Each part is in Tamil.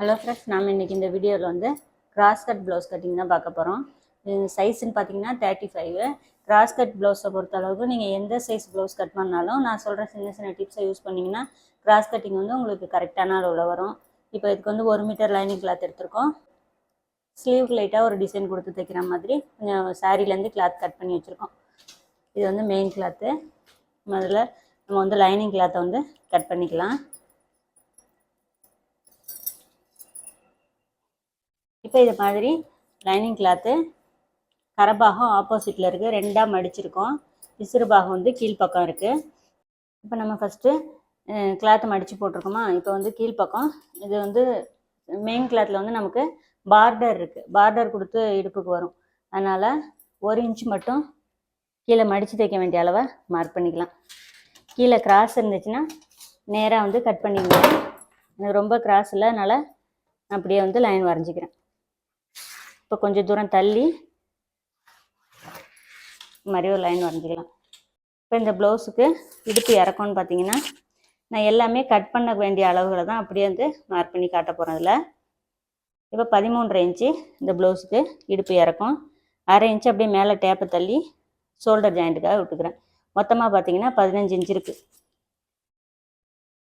ஹலோ ஃப்ரெண்ட்ஸ் நாம் இன்றைக்கி இந்த வீடியோவில் வந்து கிராஸ் கட் ப்ளவுஸ் கட்டிங் தான் பார்க்க போகிறோம் சைஸ்ன்னு பார்த்தீங்கன்னா தேர்ட்டி ஃபைவ் கிராஸ் கட் ப்ளவுஸை பொறுத்த அளவுக்கு நீங்கள் எந்த சைஸ் ப்ளவுஸ் கட் பண்ணாலும் நான் சொல்கிற சின்ன சின்ன டிப்ஸை யூஸ் பண்ணிங்கன்னா கிராஸ் கட்டிங் வந்து உங்களுக்கு கரெக்டான அளவில் வரும். இப்போ இதுக்கு வந்து ஒரு மீட்டர் லைனிங் கிளாத் எடுத்திருக்கோம். ஸ்லீவுக்கு லைட்டாக ஒரு டிசைன் கொடுத்து தைக்கிற மாதிரி கொஞ்சம் சாரீலேருந்து கிளாத் கட் பண்ணி வச்சுருக்கோம். இது வந்து மெயின் கிளாத்து முதல்ல நம்ம வந்து லைனிங் கிளாத்தை வந்து கட் பண்ணிக்கலாம். இப்போ இது மாதிரி லைனிங் கிளாத்து கரபாகம் ஆப்போசிட்டில் இருக்குது ரெண்டாக மடிச்சிருக்கோம். விசிறு பாகம் வந்து கீழ்ப்பக்கம் இருக்குது இப்போ நம்ம ஃபஸ்ட்டு கிளாத்து மடித்து போட்டிருக்கோமா? இப்போ வந்து கீழ்ப்பக்கம் இது வந்து மெயின் கிளாத்தில் வந்து நமக்கு பார்டர் இருக்குது பார்டர் கொடுத்து இடுப்புக்கு வரும். அதனால் ஒரு இன்ச் மட்டும் கீழே மடித்து தைக்க வேண்டிய அளவை மார்க் பண்ணிக்கலாம். கீழே கிராஸ் இருந்துச்சுன்னா நேராக வந்து கட் பண்ணிக்கலாம். எனக்கு ரொம்ப கிராஸ் இல்லை அதனால் அப்படியே வந்து லைன் வரைஞ்சிக்கிறேன். இப்போ கொஞ்சம் தூரம் தள்ளி மாதிரி ஒரு லைன் வரைஞ்சிக்கலாம். இப்போ இந்த ப்ளவுஸுக்கு இடுப்பு இறக்கம்னு பார்த்தீங்கன்னா நான் எல்லாமே கட் பண்ண வேண்டிய அளவுகளை தான் அப்படியே வந்து மார்க் பண்ணி காட்ட போகிறேன் இதில் இப்போ பதிமூன்றரை இன்ச்சு இந்த ப்ளவுஸுக்கு இடுப்பு இறக்கம். அரை இன்ச்சு அப்படியே மேலே டேப்பை தள்ளி ஷோல்டர் ஜாயிண்ட்டுக்காக விட்டுக்கிறேன். மொத்தமாக பார்த்தீங்கன்னா பதினஞ்சு இன்ச்சு இருக்குது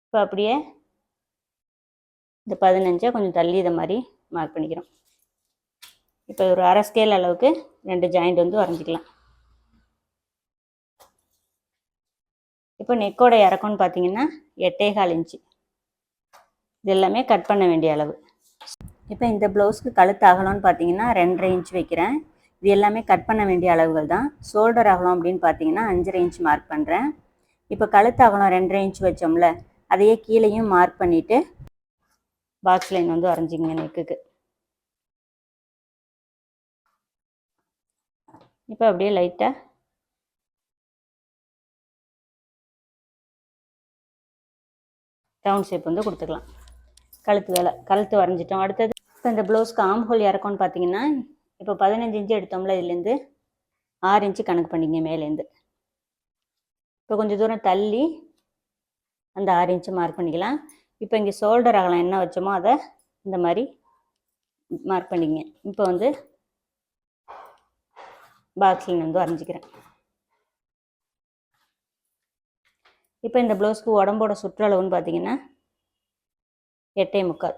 இப்போ அப்படியே இந்த பதினஞ்சை கொஞ்சம் தள்ளி இதை மாதிரி மார்க் பண்ணிக்கிறோம். இப்போ ஒரு அரை ஸ்கேல் அளவுக்கு ரெண்டு ஜாயிண்ட் வந்து வரைஞ்சிக்கலாம். இப்போ நெக்கோட இறக்கம்னு பார்த்தீங்கன்னா எட்டே கால் இன்ச்சு. இது எல்லாமே கட் பண்ண வேண்டிய அளவு. இப்போ இந்த ப்ளவுஸ்க்கு கழுத்து அகலம்னு பார்த்தீங்கன்னா ரெண்டரை இன்ச் வைக்கிறேன். இது எல்லாமே கட் பண்ண வேண்டிய அளவுகள் தான். ஷோல்டர் அகலம் அப்படின்னு பார்த்தீங்கன்னா அஞ்சரை இன்ச் மார்க் பண்ணுறேன் இப்போ கழுத்து அகலம் ரெண்டரை இன்ச் வச்சோம்ல அதையே கீழேயும் மார்க் பண்ணிவிட்டு பாக்ஸ் லைன் வந்து வரைஞ்சிங்க நெக்குக்கு இப்போ அப்படியே லைட்டாக ரவுண்ட் ஷேப் வந்து கொடுத்துக்கலாம். கழுத்து வேலை கழுத்து வரைஞ்சிட்டோம். அடுத்தது இப்போ இந்த ப்ளவுஸ்க்கு ஆம் ஹோல் இறக்கம்னு பார்த்தீங்கன்னா இப்போ பதினஞ்சு இன்ச்சு எடுத்தோம்ல இதுலேருந்து ஆறு இன்ச்சு கணக்கு பண்ணிங்க மேலேருந்து. இப்போ கொஞ்சம் தூரம் தள்ளி அந்த ஆறு இன்ச்சு மார்க் பண்ணிக்கலாம். இப்போ இங்கே ஷோல்டர் அகலம் என்ன வச்சோமோ அதை இந்த மாதிரி மார்க் பண்ணிக்கங்க இப்போ வந்து பாக்ஸிங் வந்து வரைஞ்சிக்கிறேன் இப்போ இந்த ப்ளவுஸ்க்கு உடம்போட சுற்றளவுன்னு பார்த்தீங்கன்னா எட்டே முக்கால்.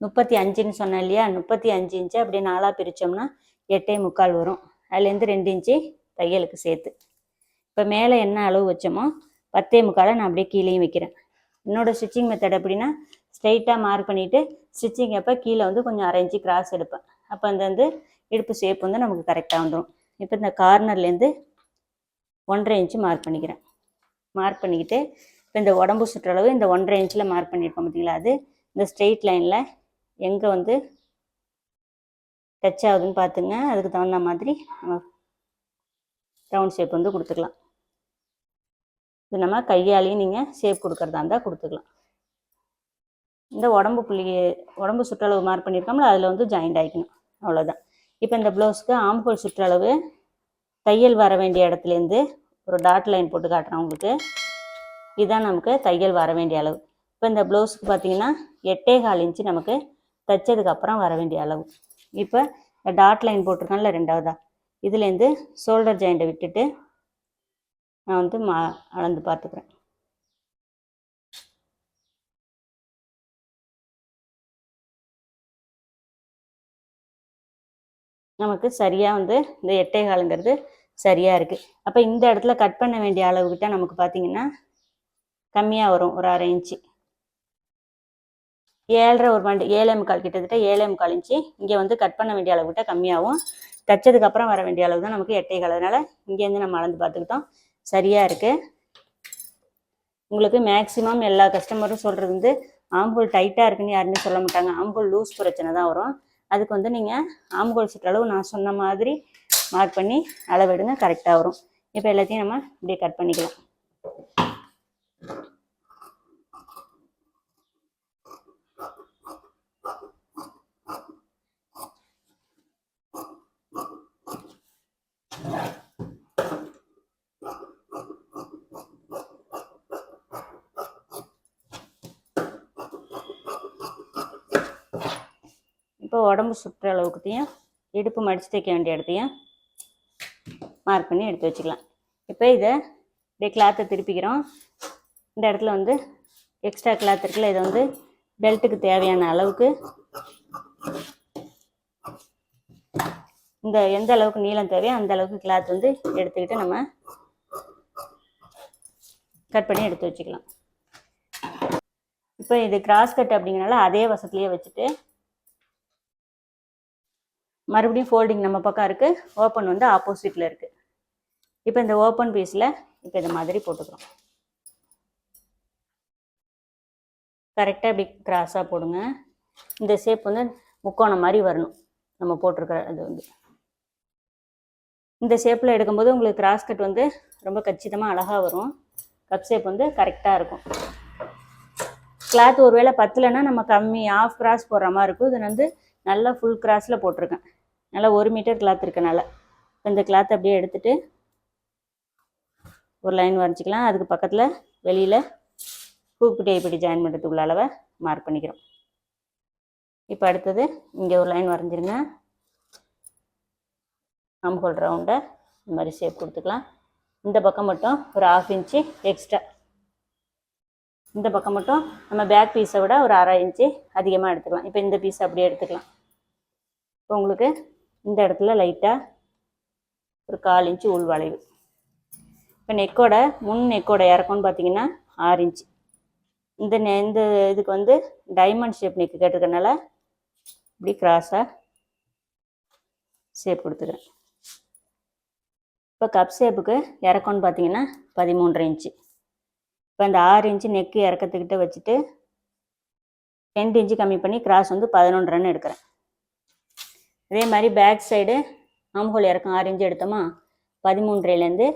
முப்பத்தி அஞ்சுன்னு சொன்னேன் இல்லையா? முப்பத்தி அஞ்சு இன்ச்சு அப்படியே நாலாக பிரித்தோம்னா எட்டே முக்கால் வரும். அதுலேருந்து ரெண்டு இன்ச்சு தையலுக்கு சேர்த்து. இப்போ மேலே என்ன அளவு வச்சோமோ பத்தே முக்காலை நான் அப்படியே கீழேயும் வைக்கிறேன். என்னோட ஸ்டிச்சிங் மெத்தட் எப்படின்னா ஸ்ட்ரைட்டாக மார்க் பண்ணிவிட்டு ஸ்டிச்சிங் அப்போ கீழே வந்து கொஞ்சம் அரைஞ்சி கிராஸ் எடுப்பேன். அப்போ அந்த வந்து இடுப்பு ஷேப் வந்து நமக்கு கரெக்டாக வந்துடும் இப்போ இந்த கார்னர்லேருந்து ஒன்றரை இன்ச்சு மார்க் பண்ணிக்கிறேன். மார்க் பண்ணிக்கிட்டு இப்போ இந்த உடம்பு சுற்றளவு இந்த ஒன்றரை இன்ச்சில் மார்க் பண்ணியிருக்கோம் பார்த்தீங்களா? அது இந்த ஸ்ட்ரெயிட் லைனில் எங்கே வந்து டச் ஆகுதுன்னு பார்த்துங்க. அதுக்கு தகுந்த மாதிரி நம்ம ரவுண்ட் ஷேப் வந்து கொடுத்துக்கலாம். இது நம்ம கையாலையும் நீங்கள் ஷேப் கொடுக்குறதா இருந்தால் கொடுத்துக்கலாம். இந்த உடம்பு புள்ளி உடம்பு சுற்றளவு மார்க் பண்ணியிருக்கோம்ல அதில் வந்து ஜாயிண்ட் ஆகிக்கணும் அவ்வளோதான் இப்போ இந்த ப்ளவுஸ்க்கு ஆம்கோல் சுற்றளவு தையல் வர வேண்டிய இடத்துலேருந்து ஒரு டாட் லைன் போட்டு காட்டுறேன் உங்களுக்கு. இதுதான் நமக்கு தையல் வர வேண்டிய அளவு. இப்போ இந்த ப்ளவுஸ்க்கு பார்த்தீங்கன்னா எட்டே கால் இன்ச்சு நமக்கு தைச்சதுக்கப்புறம் வர வேண்டிய அளவு. இப்போ இந்த டாட் லைன் போட்டிருக்கேன்ல ரெண்டாவதா. இதுலேருந்து ஷோல்டர் ஜாயிண்ட்டை விட்டுட்டு நான் வந்து மா அளந்து பார்த்துக்குறேன். நமக்கு சரியாக வந்து இந்த எட்டை காலுங்கிறது சரியாக இருக்குது அப்போ இந்த இடத்துல கட் பண்ண வேண்டிய அளவுக்கிட்ட நமக்கு பார்த்தீங்கன்னா கம்மியாக வரும் ஒரு அரை இன்ச்சு ஏழரை ஒரு பண்டு ஏழே முக்கால் கிட்டத்தட்ட ஏழே முக்கால் இன்ச்சு இங்கே வந்து கட் பண்ண வேண்டிய அளவுக்கிட்ட கம்மியாகவும் தைச்சதுக்கப்புறம் வர வேண்டிய அளவு தான் நமக்கு எட்டை கால். அதனால் இங்கேருந்து நம்ம அளந்து பார்த்துக்கிட்டோம் சரியாக இருக்குது உங்களுக்கு மேக்ஸிமம் எல்லா கஸ்டமரும் சொல்கிறது வந்து ஆம்பூல் டைட்டாக இருக்குன்னு யாருமே சொல்ல மாட்டாங்க. ஆம்பூல் லூஸ் பிரச்சனை தான் வரும். அதுக்கு வந்து நீங்கள் ஆம்பூல் சுற்றளவு நான் சொன்ன மாதிரி மார்க் பண்ணி அளவெடுங்க கரெக்டாக வரும். இப்போ எல்லாத்தையும் நம்ம இப்படியே கட் பண்ணிக்கலாம். இப்போ உடம்பு சுற்றுற அளவுக்குத்தையும் இடுப்பு மடித்து தைக்க வேண்டிய இடத்தையும் மார்க் பண்ணி எடுத்து வச்சுக்கலாம். இப்போ இதை இப்படியே கிளாத்தை திருப்பிக்கிறோம். இந்த இடத்துல வந்து எக்ஸ்ட்ரா கிளாத் இருக்குல்ல இதை வந்து பெல்ட்டுக்கு தேவையான அளவுக்கு இந்த எந்த அளவுக்கு நீளம் தேவையோ அந்த அளவுக்கு கிளாத் வந்து எடுத்துக்கிட்டு நம்ம கட் பண்ணி எடுத்து வச்சுக்கலாம். இப்போ இது கிராஸ் கட் அப்படிங்கிறனால அதே வசத்துலேயே வச்சுட்டு மறுபடியும் ஃபோல்டிங் நம்ம பக்கம் இருக்குது ஓப்பன் வந்து ஆப்போசிட்டில் இருக்குது இப்போ இந்த ஓப்பன் பீஸில் இப்போ இந்த மாதிரி போட்டுக்கிறோம். கரெக்டாக இப்படி கிராஸாக போடுங்க. இந்த ஷேப் வந்து முக்கோணம் மாதிரி வரணும். நம்ம போட்டிருக்கிற அது வந்து. இந்த ஷேப்பில் எடுக்கும்போது உங்களுக்கு கிராஸ் கட் வந்து ரொம்ப கச்சிதமாக அழகாக வரும். கப் ஷேப் வந்து கரெக்டாக இருக்கும். கிளாத் ஒருவேளை பத்தலைன்னா நம்ம கம்மி ஆஃப் கிராஸ் போடுற மாதிரி இருக்கும். இது வந்து நல்லா ஃபுல் கிராஸில் போட்டிருக்கேன். நல்லா ஒரு மீட்டர் கிளாத் இருக்கனால. இப்போ இந்த கிளாத் அப்படியே எடுத்துட்டு ஒரு லைன் வரைஞ்சிக்கலாம். அதுக்கு பக்கத்தில் வெளியில் பூக்குட்டி இப்படி ஜாயின் பண்ணுறதுக்குள்ள அளவை மார்க் பண்ணிக்கிறோம். இப்போ அடுத்தது இங்கே ஒரு லைன் வரைஞ்சிருங்க. அம்ஹோல் ரவுண்டை இந்த மாதிரி ஷேப் கொடுத்துக்கலாம். இந்த பக்கம் மட்டும் ஒரு ஆஃப் இன்ச்சு எக்ஸ்ட்ரா இந்த பக்கம் மட்டும் நம்ம பேக் பீஸை விட ஒரு அரை இன்ச்சு அதிகமாக எடுத்துக்கலாம். இப்போ இந்த பீஸ் அப்படியே எடுத்துக்கலாம். இப்போ உங்களுக்கு இந்த இடத்துல லைட்டாக ஒரு கால் இன்ச்சு உள் வளைவு. இப்போ நெக்கோட முன் நெக்கோட இறக்கம்னு பார்த்தீங்கன்னா ஆறு இன்ச்சு இந்த நெ- இந்த இதுக்கு வந்து டைமண்ட் ஷேப் நெக்கு கேட்டிருக்கனால இப்படி கிராஸாக ஷேப் கொடுத்துருக்கேன். இப்போ கப் ஷேப்புக்கு இறக்கம்னு பார்த்தீங்கன்னா பதிமூன்றரை இன்ச்சு இப்போ இந்த ஆறு இன்ச்சு நெக்கு இறக்கத்துக்கிட்ட வச்சுட்டு ரெண்டு இன்ச்சு கம்மி பண்ணி கிராஸ் வந்து பதினொன்றரைன்னு எடுக்கிறேன். அதே மாதிரி பேக் சைடு ஆம்ஹோல் இறக்கம் ஆறு இன்ச்சு எடுத்தோமா பதிமூன்றையிலேருந்து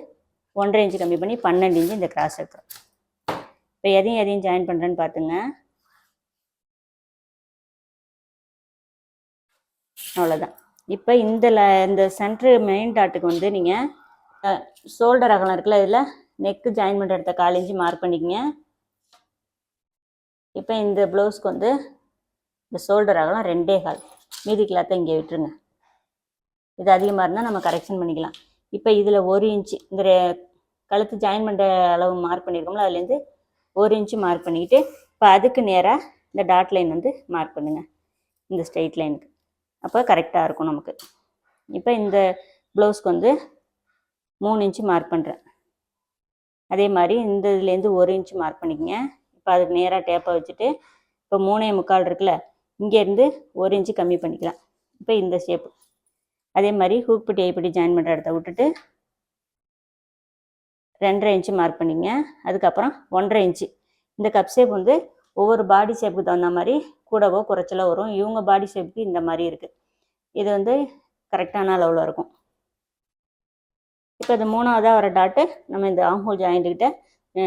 ஒன்றரை இன்ச்சு கம்மி பண்ணி பன்னெண்டு இன்ச்சு இந்த கிராஸ் எடுக்கிறோம் இப்போ எதையும் எதையும் ஜாயின் பண்ணுறேன்னு பார்த்துங்க அவ்வளோதான் இப்போ இந்த ல இந்த சென்ட்ரு மெயின் டாட்டுக்கு வந்து நீங்கள் ஷோல்டர் அகலம் இருக்குல்ல இதில் நெக்கு ஜாயின் பண்ணுற இடத்த கால் இன்ச்சு மார்க் பண்ணிக்கங்க. இப்போ இந்த ப்ளவுஸ்க்கு வந்து இந்த ஷோல்டர் அகலம் ரெண்டே கால். மீதி கிளாத்தை இங்கே விட்டுருங்க. இது அதிகமாக இருந்தால் நம்ம கரெக்ஷன் பண்ணிக்கலாம். இப்போ இதில் ஒரு இன்ச்சு இந்த ரெ- கழுத்து ஜாயின் பண்ணுற அளவு மார்க் பண்ணியிருக்கோம்ல அதுலேருந்து ஒரு இன்ச்சு மார்க் பண்ணிக்கிட்டு இப்போ அதுக்கு நேராக இந்த டாட் லைன் வந்து மார்க் பண்ணுங்கள் இந்த ஸ்ட்ரெயிட் லைனுக்கு அப்போ கரெக்டாக இருக்கும் நமக்கு. இப்போ இந்த ப்ளவுஸ்க்கு வந்து மூணு இன்ச்சு மார்க் பண்ணுறேன் அதே மாதிரி இந்த இதுலேருந்து ஒரு இன்ச்சு மார்க் பண்ணிக்கங்க. இப்போ அதுக்கு நேராக டேப்பை வச்சுட்டு இப்போ மூணே முக்கால் இருக்குல்ல இங்கேருந்து ஒரு இன்ச்சு கம்மி பண்ணிக்கலாம். இப்போ இந்த ஷேப்பு அதே மாதிரி ஹூக் பிட்டி எப்படி ஜாயின் பண்ணுற இடத்த விட்டுட்டு ரெண்டரை இன்ச்சு மார்க் பண்ணிங்க. அதுக்கப்புறம் ஒன்றரை இன்ச்சு. இந்த கப் ஷேப் வந்து ஒவ்வொரு பாடி ஷேப்புக்கு தகுந்த மாதிரி கூடவோ குறைச்சலோ வரும். இவங்க பாடி ஷேப்புக்கு இந்த மாதிரி இருக்குது இது வந்து கரெக்டான அளவில் இருக்கும். இப்போ இது மூணாவதாக வர டாட்டு நம்ம இந்த ஆம்ஹோல் ஜாயிண்ட்டுக்கிட்ட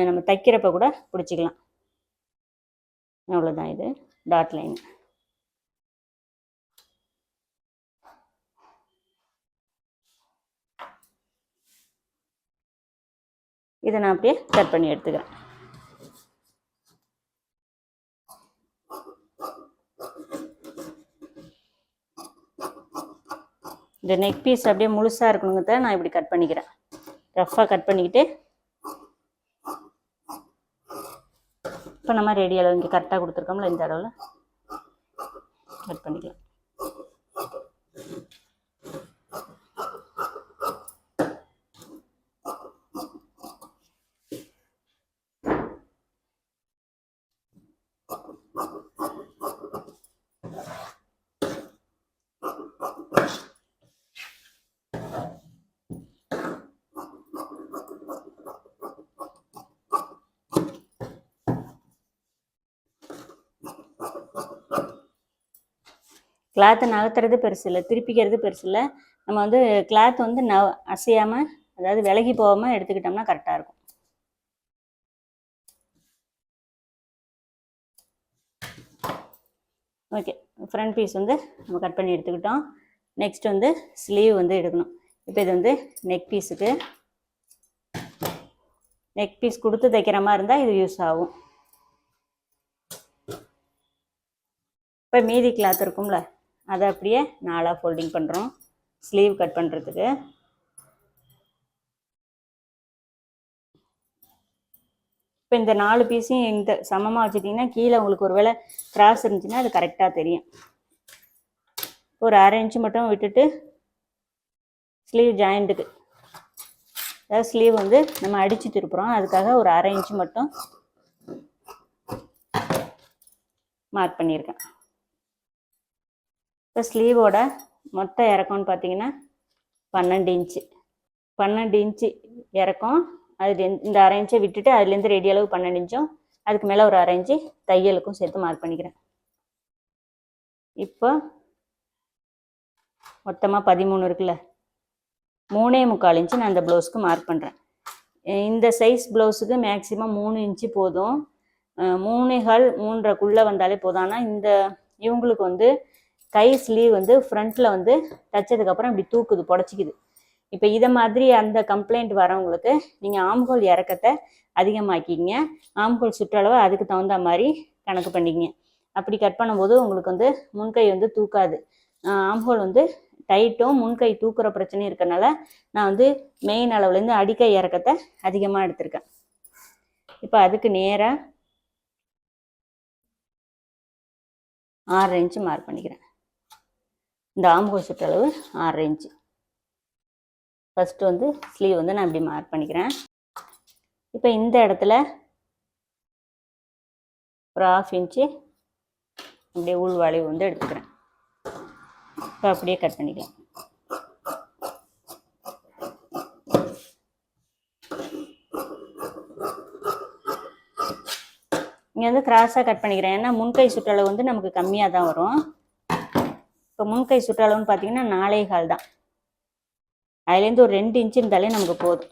நம்ம தைக்கிறப்ப கூட பிடிச்சிக்கலாம். அவ்வளோதான் இது டாட் லைன் இதை நான் அப்படியே கட் பண்ணி எடுத்துக்கிறேன். இந்த நெக் பீஸ் அப்படியே முழுசாக இருக்கணுங்கிறத நான் இப்படி கட் பண்ணிக்கிறேன். ரஃப்பாக கட் பண்ணிக்கிட்டு இப்போ நம்ம ரெடி அளவு இங்கே கரெக்டாக கொடுத்துருக்கோம்ல இந்த அளவில். கட் பண்ணிக்கலாம். கிளாத்தை நகர்த்துறது பெருசு இல்லை திருப்பிக்கிறது பெருசு இல்லை. நம்ம வந்து கிளாத் வந்து ந அசையாமல் அதாவது விலகி போகாமல் எடுத்துக்கிட்டோம்னா கரெக்டாக இருக்கும். ஓகே ஃப்ரண்ட் பீஸ் வந்து நம்ம கட் பண்ணி எடுத்துக்கிட்டோம். நெக்ஸ்ட் வந்து ஸ்லீவ் வந்து எடுக்கணும். இப்போ இது வந்து நெக் பீஸுக்கு நெக் பீஸ் கொடுத்து தைக்கிற மாதிரி இருந்தால் இது யூஸ் ஆகும். இப்போ மீதி கிளாத் இருக்கும்ல அதை அப்படியே நாலாக ஃபோல்டிங் பண்ணுறோம் ஸ்லீவ் கட் பண்ணுறதுக்கு இப்போ இந்த நாலு பீஸையும் இந்த சமமாக வச்சுட்டிங்கன்னா கீழே உங்களுக்கு ஒரு வேளை கிராஸ் இருந்துச்சுன்னா அது கரெக்டாக தெரியும். ஒரு அரை இன்ச்சு மட்டும் விட்டுட்டு ஸ்லீவ் ஜாயிண்ட்டுக்கு அதாவது ஸ்லீவ் வந்து நம்ம அடித்து திருப்புறோம். அதுக்காக ஒரு அரை இன்ச்சு மட்டும் மார்க் பண்ணியிருக்கேன். இப்போ ஸ்லீவோட மொத்த இறக்கம்னு பார்த்தீங்கன்னா பன்னெண்டு இன்ச்சு பன்னெண்டு இன்ச்சு இறக்கம். அது இந்த அரை இன்ச்சை விட்டுட்டு அதுலேருந்து ரெடி அளவு பன்னெண்டு இன்ச்சும் அதுக்கு மேலே ஒரு அரை இன்ச்சு தையலுக்கும் சேர்த்து மார்க் பண்ணிக்கிறேன். இப்போ மொத்தமாக பதிமூணு இருக்குல்ல? மூணே முக்கால் இன்ச்சு நான் இந்த ப்ளவுஸ்க்கு மார்க் பண்ணுறேன் இந்த சைஸ் ப்ளவுஸுக்கு மேக்ஸிமம் மூணு இன்ச்சு போதும். மூணு கால் மூன்றரைக்குள்ளே வந்தாலே போதும். ஆனால் இந்த இவங்களுக்கு வந்து கை ஸ்லீவ் வந்து ஃப்ரண்ட்டில் வந்து தைச்சதுக்கப்புறம் இப்படி தூக்குது புடச்சிக்குது. இப்போ இதை மாதிரி அந்த கம்ப்ளைண்ட் வரவங்களுக்கு நீங்கள் ஆம்கோல் இறக்கத்தை அதிகமாக்கிங்க ஆம்கோல் சுற்றளவு அதுக்கு தகுந்த மாதிரி கணக்கு பண்ணிக்கங்க. அப்படி கட் பண்ணும்போது உங்களுக்கு வந்து முன்கை வந்து தூக்காது. ஆம்ஹோல் வந்து டைட்டும் முன்கை தூக்குற பிரச்சனையும் இருக்கறனால நான் வந்து மெயின் அளவுலேருந்து அடிக்கை இறக்கத்தை அதிகமாக எடுத்திருக்கேன். இப்போ அதுக்கு நேராக ஆறரை இன்ச்சு மார்க் பண்ணிக்கிறேன். இந்த ஆம்பூர் சுற்றளவு ஆறு இன்ச்சு. ஃபஸ்ட்டு வந்து ஸ்லீவ் வந்து நான் இப்படி மார்க் பண்ணிக்கிறேன். இப்போ இந்த இடத்துல ஒரு ஆஃப் இன்ச்சு அப்படியே உள் வளைவு வந்து எடுத்துக்கிறேன். இப்போ அப்படியே கட் பண்ணிக்கலாம். இங்கே வந்து கிராஸாக கட் பண்ணிக்கிறேன். ஏன்னா முன்கை சுற்றளவு வந்து நமக்கு கம்மியாக தான் வரும். இப்போ முன்கை சுற்றளவுன்னு பார்த்தீங்கன்னா நாலே கால் தான். அதுலேருந்து ஒரு ரெண்டு இன்ச்சு இருந்தாலே நமக்கு போதும்.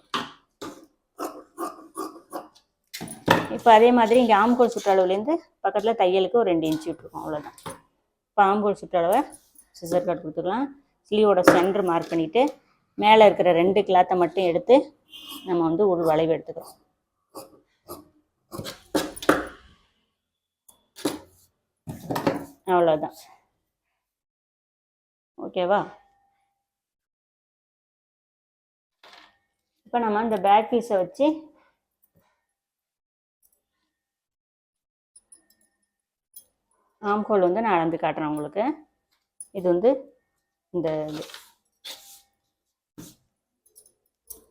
இப்போ அதே மாதிரி இங்கே ஆம்பூல் சுற்றளவுலேருந்து பக்கத்தில் தையலுக்கு ஒரு ரெண்டு இன்ச்சு விட்டுருக்கோம். அவ்வளோதான் இப்போ ஆம்பூல் சுற்றளவை சிசர் கட் கொடுத்துக்கலாம். ஸ்லீவோட சென்டர் மார்க் பண்ணிவிட்டு மேலே இருக்கிற ரெண்டு கிளாத்தை மட்டும் எடுத்து நம்ம வந்து ஒரு வளைவு எடுத்துக்கிறோம். அவ்வளோதான் ஓகேவா? இப்போ நம்ம இந்த பேக் பீஸை வச்சு ஆம்கோல் வந்து நான் அளந்து காட்டுறேன் உங்களுக்கு. இது வந்து இந்த இது.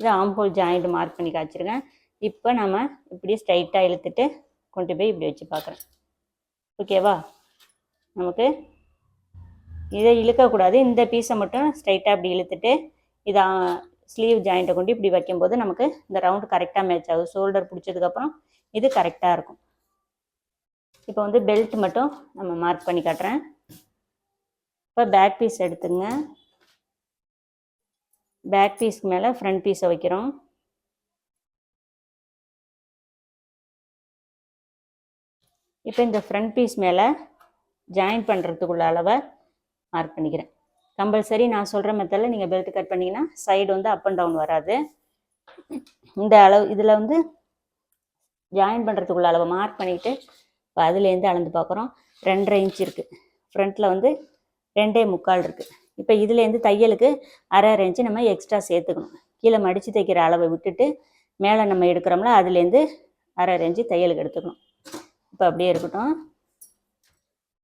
ஆம்கோல் ஆம்ஹோல் ஜாயிண்ட் மார்க் பண்ணி காய்ச்சிருக்கேன் இப்போ நம்ம இப்படி ஸ்ட்ரைட்டாக இழுத்துட்டு கொண்டு போய் இப்படி வச்சு பார்க்குறேன். ஓகேவா? நமக்கு இதை இழுக்கக்கூடாது. இந்த பீஸை மட்டும் ஸ்ட்ரைட்டாக இப்படி இழுத்துட்டு இதை ஸ்லீவ் ஜாயிண்ட்டை கொண்டு இப்படி வைக்கும்போது நமக்கு இந்த ரவுண்டு கரெக்டாக மேட்ச் ஆகுது ஷோல்டர் பிடிச்சதுக்கப்புறம் இது கரெக்டாக இருக்கும். இப்போ வந்து பெல்ட் மட்டும் நம்ம மார்க் பண்ணி காட்டுறேன். இப்போ பேக் பீஸ் எடுத்துங்க. பேக் பீஸ்க்கு மேலே ஃப்ரண்ட் பீஸை வைக்கிறோம். இப்போ இந்த ஃப்ரண்ட் பீஸ் மேலே ஜாயின் பண்ணுறதுக்குள்ள அளவை மார்க் பண்ணிக்கிறேன். கம்பல்சரி நான் சொல்கிற மெத்தடில் நீங்கள் பெல்ட் கட் பண்ணிங்கன்னா சைடு வந்து அப் அண்ட் டவுன் வராது. இந்த அளவு இதில் வந்து ஜாயின் பண்ணுறதுக்குள்ள அளவை மார்க் பண்ணிக்கிட்டு இப்போ அதுலேருந்து அளந்து பார்க்குறோம். ரெண்டரை இன்ச் இருக்குது ஃப்ரண்ட்டில் வந்து ரெண்டே முக்கால் இருக்குது இப்போ இதுலேருந்து தையலுக்கு அரை அரை இன்ச்சு நம்ம எக்ஸ்ட்ரா சேர்த்துக்கணும். கீழே மடித்து தைக்கிற அளவை விட்டுட்டு மேலே நம்ம எடுக்கிறோம்ல அதுலேருந்து அரை அரை இன்ச்சு தையலுக்கு எடுத்துக்கணும். இப்போ அப்படியே இருக்கட்டும்.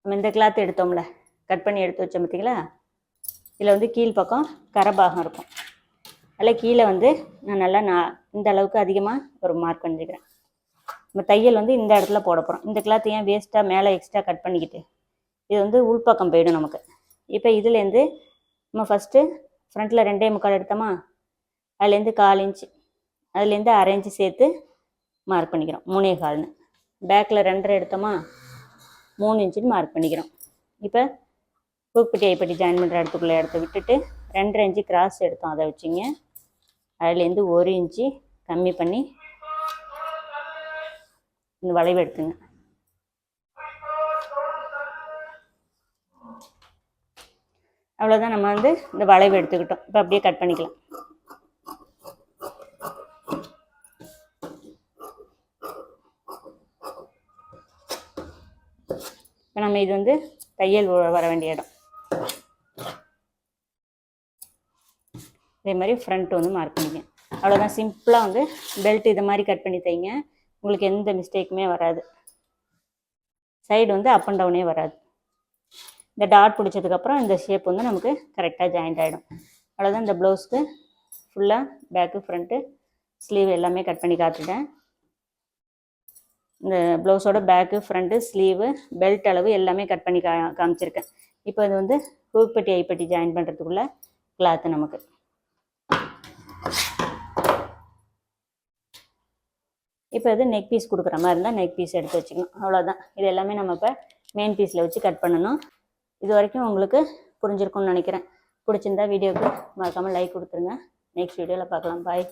நம்ம இந்த கிளாத் எடுத்தோம்ல. கட் பண்ணி எடுத்து வச்சோம் பார்த்தீங்களா இதில் வந்து கீழ் பக்கம் கரபாகம் இருக்கும். அதில் கீழே வந்து நான் நல்லா நான் இந்த அளவுக்கு அதிகமாக ஒரு மார்க் பண்ணிக்கிறேன் நம்ம தையல் வந்து இந்த இடத்துல போட போகிறோம் இந்த கிளாத் ஏன் வேஸ்ட்டாக மேலே எக்ஸ்ட்ரா கட் பண்ணிக்கிட்டு? இது வந்து உள்பக்கம் போயிடும் நமக்கு. இப்போ இதுலேருந்து நம்ம ஃபஸ்ட்டு ஃப்ரண்ட்டில் ரெண்டே முக்கால் எடுத்தோமா? அதுலேருந்து கால் இன்ச்சு அதுலேருந்து அரை இன்ச்சு சேர்த்து மார்க் பண்ணிக்கிறோம். மூணே கால்னு. பேக்கில் ரெண்டரை எடுத்தோமா? மூணு இன்ச்சுன்னு மார்க் பண்ணிக்கிறோம். இப்போ பூக்குட்டி ஐப்பட்டி ஜாயின் பண்ணுற இடத்துக்குள்ளே இடத்த விட்டுட்டு ரெண்டரை இன்ச்சு கிராஸ் எடுத்தோம். அதை வச்சுங்க. அதுலேருந்து ஒரு இன்ச்சு கம்மி பண்ணி இந்த வளைவு எடுத்துங்க. அவ்வளோதான் நம்ம வந்து இந்த வளைவு எடுத்துக்கிட்டோம். இப்போ அப்படியே கட் பண்ணிக்கலாம். இப்போ நம்ம இது வந்து தையல் வர வேண்டிய இடம். இதே மாதிரி ஃப்ரண்ட் வந்து மார்க் பண்ணிங்க. அவ்வளோதான் சிம்பிளாக வந்து பெல்ட் இது மாதிரி கட் பண்ணி தைங்க. உங்களுக்கு எந்த மிஸ்டேக்குமே வராது. சைடு வந்து அப் அண்ட் டவுனே வராது. இந்த டாட் பிடிச்சதுக்கப்புறம் இந்த ஷேப் வந்து நமக்கு கரெக்டாக ஜாயிண்ட் ஆகிடும் அவ்வளோதான் இந்த ப்ளவுஸ்க்கு ஃபுல்லாக பேக்கு ஃப்ரண்ட்டு ஸ்லீவ் எல்லாமே கட் பண்ணி காட்டுட்டேன் இந்த ப்ளவுஸோட பேக்கு ஃப்ரண்ட்டு ஸ்லீவு பெல்ட் அளவு எல்லாமே கட் பண்ணி கா காமிச்சிருக்கேன். இப்போ இது வந்து ஹூக்பட்டி ஐப்பட்டி ஜாயின் பண்ணுறதுக்குள்ள கிளாத்து நமக்கு. இப்போ இது நெக் பீஸ் கொடுக்குற மாதிரி இருந்தால் நெக் பீஸ் எடுத்து வச்சுக்கணும். அவ்வளோதான் இது எல்லாமே நம்ம இப்போ மெயின் பீஸில் வச்சு கட் பண்ணணும். இது வரைக்கும் உங்களுக்கு புரிஞ்சிருக்கும்னு நினைக்கிறேன். பிடிச்சிருந்தா வீடியோக்கு மறக்காமல் லைக் கொடுத்துருங்க. நெக்ஸ்ட் வீடியோவில் பார்க்கலாம். பாய்